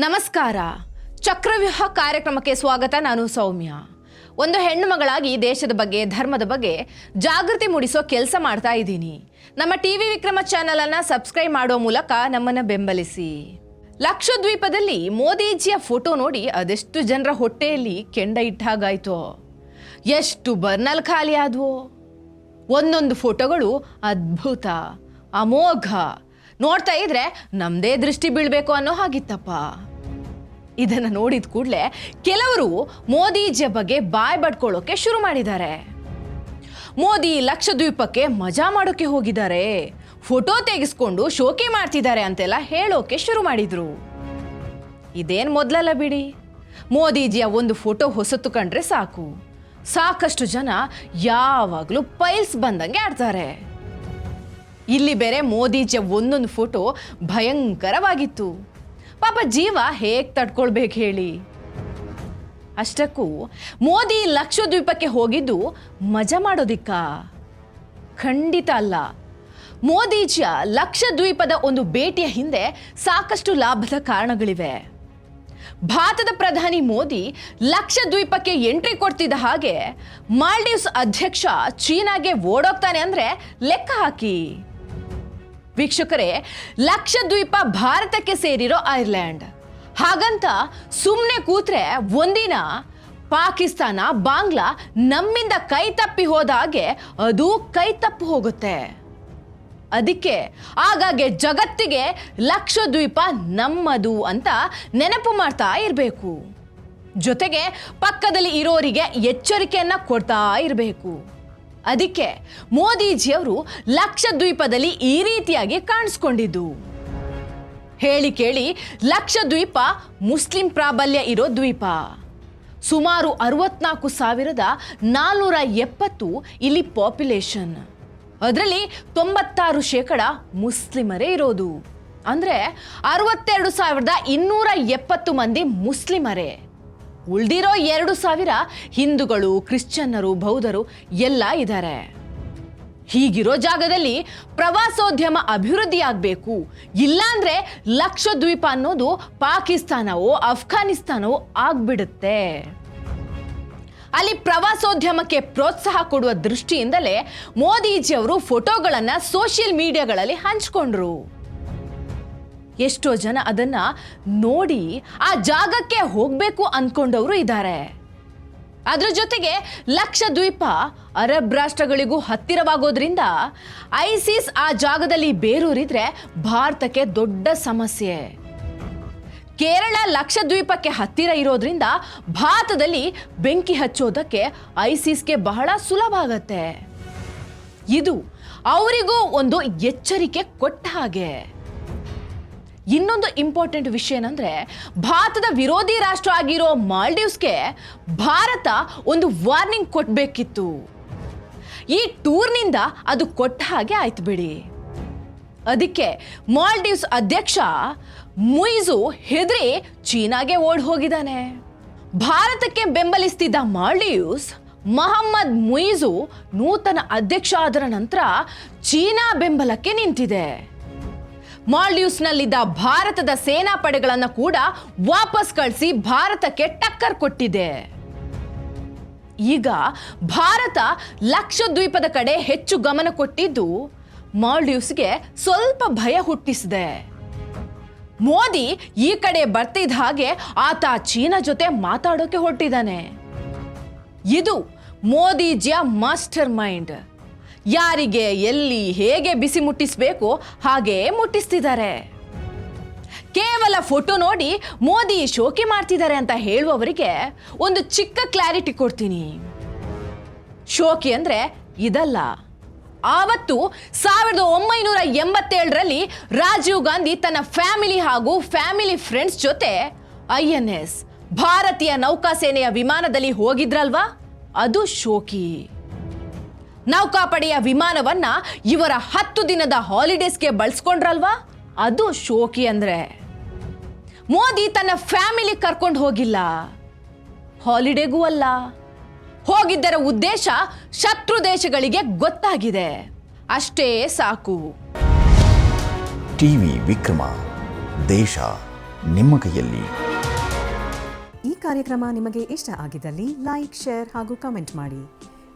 ನಮಸ್ಕಾರ. ಚಕ್ರವ್ಯೂಹ ಕಾರ್ಯಕ್ರಮಕ್ಕೆ ಸ್ವಾಗತ, ನಾನು ಸೌಮ್ಯ. ಒಂದು ಹೆಣ್ಣು ಮಗಳಾಗಿ ದೇಶದ ಬಗ್ಗೆ, ಧರ್ಮದ ಬಗ್ಗೆ ಜಾಗೃತಿ ಮೂಡಿಸೋ ಕೆಲಸ ಮಾಡ್ತಾ ಇದ್ದೀನಿ. ನಮ್ಮ ಟಿ ವಿ ವಿಕ್ರಮ ಚಾನಲನ್ನು ಸಬ್ಸ್ಕ್ರೈಬ್ ಮಾಡೋ ಮೂಲಕ ನಮ್ಮನ್ನ ಬೆಂಬಲಿಸಿ. ಲಕ್ಷದ್ವೀಪದಲ್ಲಿ ಮೋದಿಜಿಯ ಫೋಟೋ ನೋಡಿ ಅದೆಷ್ಟು ಜನರ ಹೊಟ್ಟೆಯಲ್ಲಿ ಕೆಂಡ ಇಟ್ಟಾಗಾಯ್ತೋ ಎಷ್ಟು ಬರ್ನಲ್ ಖಾಲಿ ಆದ್ವೋ. ಒಂದೊಂದು ಫೋಟೋಗಳು ಅದ್ಭುತ, ಅಮೋಘ ನೋಡ್ತಾ ಇದ್ರೆ ನಮ್ದೇ ದೃಷ್ಟಿ ಬೀಳ್ಬೇಕು ಅನ್ನೋ ಹಾಗಿತ್ತಪ್ಪ. ಇದನ್ನ ನೋಡಿದ ಕೂಡಲೇ ಕೆಲವರು ಮೋದಿಜಿಯ ಬಗ್ಗೆ ಬಾಯ್ ಬಡ್ಕೊಳ್ಳೋಕೆ ಶುರು ಮಾಡಿದ್ದಾರೆ. ಮೋದಿ ಲಕ್ಷದ್ವೀಪಕ್ಕೆ ಮಜಾ ಮಾಡೋಕೆ ಹೋಗಿದ್ದಾರೆ. ಫೋಟೋ ತೆಗೆಸ್ಕೊಂಡು ಶೋಕಿ ಮಾಡ್ತಿದ್ದಾರೆ ಅಂತೆಲ್ಲ ಹೇಳೋಕೆ ಶುರು ಮಾಡಿದ್ರು. ಇದೇನ್ ಮೊದಲಲ್ಲ ಬಿಡಿ. ಮೋದಿಜಿಯ ಒಂದು ಫೋಟೋ ಹೊಸತು ಕಂಡ್ರೆ ಸಾಕು. ಸಾಕಷ್ಟು ಜನ ಯಾವಾಗಲೂ ಪೈಲ್ಸ್ ಬಂದಂಗೆ ಆಡ್ತಾರೆ. ಇಲ್ಲಿ ಬೇರೆ ಮೋದಿಜಿಯ ಒಂದೊಂದು ಫೋಟೋ ಭಯಂಕರವಾಗಿತ್ತು. ಪಾಪ ಜೀವ ಹೇಗೆ ತಡ್ಕೊಳ್ಬೇಕು ಹೇಳಿ. ಅಷ್ಟಕ್ಕೂ ಮೋದಿ ಲಕ್ಷದ್ವೀಪಕ್ಕೆ ಹೋಗಿದ್ದು ಮಜಾ ಮಾಡೋದಿಕ್ಕ. ಖಂಡಿತ ಅಲ್ಲ. ಮೋದಿಜಿಯ ಲಕ್ಷದ್ವೀಪದ ಒಂದು ಭೇಟಿಯ ಹಿಂದೆ ಸಾಕಷ್ಟು ಲಾಭದ ಕಾರಣಗಳಿವೆ. ಭಾರತದ ಪ್ರಧಾನಿ ಮೋದಿ ಲಕ್ಷದ್ವೀಪಕ್ಕೆ ಎಂಟ್ರಿ ಕೊಡ್ತಿದ್ದ ಹಾಗೆ ಮಾಲ್ಡೀವ್ಸ್ ಅಧ್ಯಕ್ಷ ಚೀನಾಗೆ ಓಡೋಗ್ತಾನೆ ಅಂದ್ರೆ ಲೆಕ್ಕ ಹಾಕಿ. ವೀಕ್ಷಕರೇ, ಲಕ್ಷದ್ವೀಪ ಭಾರತಕ್ಕೆ ಸೇರಿರೋ ಐರ್ಲ್ಯಾಂಡ್ ಹಾಗಂತ ಸುಮ್ಮನೆ ಕೂತ್ರೆ ಒಂದಿನ ಪಾಕಿಸ್ತಾನ, ಬಾಂಗ್ಲಾ ನಮ್ಮಿಂದ ಕೈ ತಪ್ಪಿ ಅದು ಕೈ ತಪ್ಪು ಹೋಗುತ್ತೆ. ಅದಕ್ಕೆ ಆಗಾಗ್ಗೆ ಜಗತ್ತಿಗೆ ಲಕ್ಷದ್ವೀಪ ನಮ್ಮದು ಅಂತ ನೆನಪು ಮಾಡ್ತಾ ಇರಬೇಕು. ಜೊತೆಗೆ ಪಕ್ಕದಲ್ಲಿ ಇರೋರಿಗೆ ಎಚ್ಚರಿಕೆಯನ್ನು ಕೊಡ್ತಾ ಇರಬೇಕು. ಅದಕ್ಕೆ ಮೋದಿಜಿಯವರು ಲಕ್ಷದ್ವೀಪದಲ್ಲಿ ಈ ರೀತಿಯಾಗಿ ಕಾಣಿಸ್ಕೊಂಡಿದ್ದು. ಹೇಳಿ ಕೇಳಿ, ಲಕ್ಷದ್ವೀಪ ಮುಸ್ಲಿಂ ಪ್ರಾಬಲ್ಯ ಇರೋ ದ್ವೀಪ. ಸುಮಾರು ಅರವತ್ನಾಲ್ಕು ಸಾವಿರದ ನಾನ್ನೂರ ಎಪ್ಪತ್ತು ಇಲ್ಲಿ ಪಾಪ್ಯುಲೇಷನ್ ಅದರಲ್ಲಿ ತೊಂಬತ್ತಾರು ಶೇಕಡ ಮುಸ್ಲಿಮರೇ ಇರೋದು. ಅಂದರೆ ಅರವತ್ತೆರಡು ಸಾವಿರದ ಇನ್ನೂರ ಎಪ್ಪತ್ತು ಮಂದಿ ಮುಸ್ಲಿಮರೇ. ಉಳ್ದಿರೋ ಎರಡು ಸಾವಿರ ಹಿಂದೂಗಳು, ಕ್ರಿಶ್ಚಿಯನ್ನರು, ಬೌದ್ಧರು ಎಲ್ಲ ಇದ್ದಾರೆ ಹೀಗಿರೋ ಜಾಗದಲ್ಲಿ ಪ್ರವಾಸೋದ್ಯಮ ಅಭಿವೃದ್ಧಿ ಆಗಬೇಕು. ಇಲ್ಲಾಂದ್ರೆ ಲಕ್ಷದ್ವೀಪ ಅನ್ನೋದು ಪಾಕಿಸ್ತಾನವೋ, ಅಫ್ಘಾನಿಸ್ತಾನವೋ ಆಗ್ಬಿಡುತ್ತೆ. ಅಲ್ಲಿ ಪ್ರವಾಸೋದ್ಯಮಕ್ಕೆ ಪ್ರೋತ್ಸಾಹ ಕೊಡುವ ದೃಷ್ಟಿಯಿಂದಲೇ ಮೋದಿಜಿಯವರು ಫೋಟೋಗಳನ್ನು ಸೋಷಿಯಲ್ ಮೀಡಿಯಾಗಳಲ್ಲಿ ಹಂಚ್ಕೊಂಡ್ರು. ಎಷ್ಟೋ ಜನ ಅದನ್ನ ನೋಡಿ ಆ ಜಾಗಕ್ಕೆ ಹೋಗ್ಬೇಕು ಅಂದ್ಕೊಂಡವರು ಇದ್ದಾರೆ. ಅದರ ಜೊತೆಗೆ ಲಕ್ಷದ್ವೀಪ ಅರಬ್ ರಾಷ್ಟ್ರಗಳಿಗೂ ಹತ್ತಿರವಾಗೋದ್ರಿಂದ ಐಸಿಸ್ ಆ ಜಾಗದಲ್ಲಿ ಬೇರೂರಿದ್ರೆ ಭಾರತಕ್ಕೆ ದೊಡ್ಡ ಸಮಸ್ಯೆ. ಕೇರಳ ಲಕ್ಷದ್ವೀಪಕ್ಕೆ ಹತ್ತಿರ ಇರೋದ್ರಿಂದ ಭಾರತದಲ್ಲಿ ಬೆಂಕಿ ಹಚ್ಚೋದಕ್ಕೆ ಐಸಿಸ್ಗೆ ಬಹಳ ಸುಲಭ ಆಗತ್ತೆ. ಇದು ಅವರಿಗೂ ಒಂದು ಎಚ್ಚರಿಕೆ ಕೊಟ್ಟ ಹಾಗೆ. ಇನ್ನೊಂದು ಇಂಪಾರ್ಟೆಂಟ್ ವಿಷಯ ಏನಂದ್ರೆ ಭಾರತದ ವಿರೋಧಿ ರಾಷ್ಟ್ರ ಆಗಿರೋ ಮಾಲ್ಡೀವ್ಸ್ಗೆ ಭಾರತ ಒಂದು ವಾರ್ನಿಂಗ್ ಕೊಟ್ಟಬೇಕಿತ್ತು ಈ ಟೂರ್ನಿಂದ ಅದು ಕೊಟ್ಟ ಹಾಗೆ ಆಯ್ತು ಬಿಡಿ. ಅದಕ್ಕೆ ಮಾಲ್ಡೀವ್ಸ್ ಅಧ್ಯಕ್ಷ ಮುಯಿಸು ಹೆದರಿ ಚೀನಾಗೆ ಓಡ್ ಹೋಗಿದ್ದಾನೆ. ಭಾರತಕ್ಕೆ ಬೆಂಬಲಿಸ್ತಿದ್ದ ಮಾಲ್ಡೀವ್ಸ್, ಮಹಮ್ಮದ್ ಮುಯಿಸು ನೂತನ ಅಧ್ಯಕ್ಷ ಆದರ ನಂತರ ಚೀನಾ ಬೆಂಬಲಕ್ಕೆ ನಿಂತಿದೆ. ಮಾಲ್ಡೀವ್ಸ್ನಲ್ಲಿದ್ದ ಭಾರತದ ಸೇನಾ ಪಡೆಗಳನ್ನು ಕೂಡ ವಾಪಸ್ ಕಳಿಸಿ ಭಾರತಕ್ಕೆ ಟಕ್ಕರ್ ಕೊಟ್ಟಿದೆ. ಈಗ ಭಾರತ ಲಕ್ಷದ್ವೀಪದ ಕಡೆ ಹೆಚ್ಚು ಗಮನ ಕೊಟ್ಟಿದ್ದು ಮಾಲ್ಡೀವ್ಸ್ಗೆ ಸ್ವಲ್ಪ ಭಯ ಹುಟ್ಟಿಸಿದೆ. ಮೋದಿ ಈ ಕಡೆ ಬರ್ತಿದ್ದ ಹಾಗೆ ಆತ ಚೀನಾ ಜೊತೆ ಮಾತಾಡೋಕೆ ಹೊರಟಿದ್ದಾನೆ. ಇದು ಮೋದಿಜಿಯ ಮಾಸ್ಟರ್ ಮೈಂಡ್. ಯಾರಿಗೆ ಎಲ್ಲಿ ಹೇಗೆ ಬಿಸಿ ಮುಟ್ಟಿಸಬೇಕು ಹಾಗೇ ಮುಟ್ಟಿಸ್ತಿದ್ದಾರೆ. ಕೇವಲ ಫೋಟೋ ನೋಡಿ ಮೋದಿ ಶೋಕಿ ಮಾಡ್ತಿದ್ದಾರೆ ಅಂತ ಹೇಳುವವರಿಗೆ ಒಂದು ಚಿಕ್ಕ ಕ್ಲಾರಿಟಿ ಕೊಡ್ತೀನಿ. ಶೋಕಿ ಅಂದ್ರೆ ಇದಲ್ಲ. ಆವತ್ತು ಸಾವಿರದ ಒಂಬೈನೂರ ಎಂಬತ್ತೇಳರಲ್ಲಿ ರಾಜೀವ್ ಗಾಂಧಿ ತನ್ನ ಫ್ಯಾಮಿಲಿ ಹಾಗೂ ಫ್ಯಾಮಿಲಿ ಫ್ರೆಂಡ್ಸ್ ಜೊತೆ ಐ ಎನ್ ಎಸ್, ಭಾರತೀಯ ನೌಕಾಸೇನೆಯ ವಿಮಾನದಲ್ಲಿ ಹೋಗಿದ್ರಲ್ವಾ? ಅದು ಶೋಕಿ. ನೌಕಾಪಡೆಯ ವಿಮಾನವನ್ನ ಇವರ ಹತ್ತು ದಿನದ ಹಾಲಿಡೇಸ್ಗೆ ಬಳಸ್ಕೊಂಡ್ರಲ್ವಾ? ಅದು ಶೋಕಿ ಅಂದ್ರೆ. ಮೋದಿ ತನ್ನ ಫ್ಯಾಮಿಲಿ ಕರ್ಕೊಂಡು ಹೋಗಿಲ್ಲ. ಹಾಲಿಡೇಗೂ ಅಲ್ಲ. ಹೋಗಿದ್ದರ ಉದ್ದೇಶ ಶತ್ರು ದೇಶಗಳಿಗೆ ಗೊತ್ತಾಗಿದೆ. ಅಷ್ಟೇ ಸಾಕು. ಟಿವಿ ವಿಕ್ರಮ ದೇಶ ನಿಮ್ಮ ಕೈಯಲ್ಲಿ. ಈ ಕಾರ್ಯಕ್ರಮ ನಿಮಗೆ ಇಷ್ಟ ಆಗಿದ್ದಲ್ಲಿ ಲೈಕ್ ಶೇರ್ ಹಾಗೂ ಕಮೆಂಟ್ ಮಾಡಿ.